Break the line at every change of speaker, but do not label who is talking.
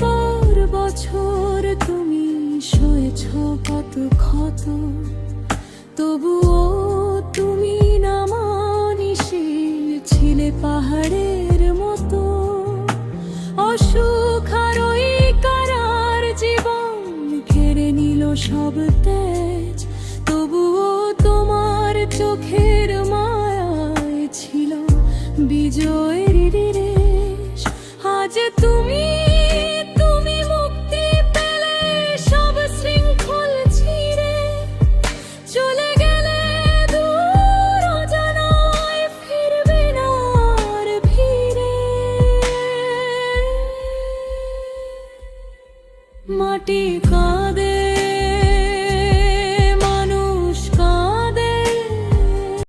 পর বছর তুমি সয়েছ কত ক্ষত। তবুও তুমি নামানিসে ছিলে পাহাড়ের মতো। অসুখ আর ওই কারার জীবন ঘেরে নিল সব তেজ। তবুও তোমার চোখের মায়ায় ছিল বিজয়ের রেশ আজ তুমি মাটি কাঁদে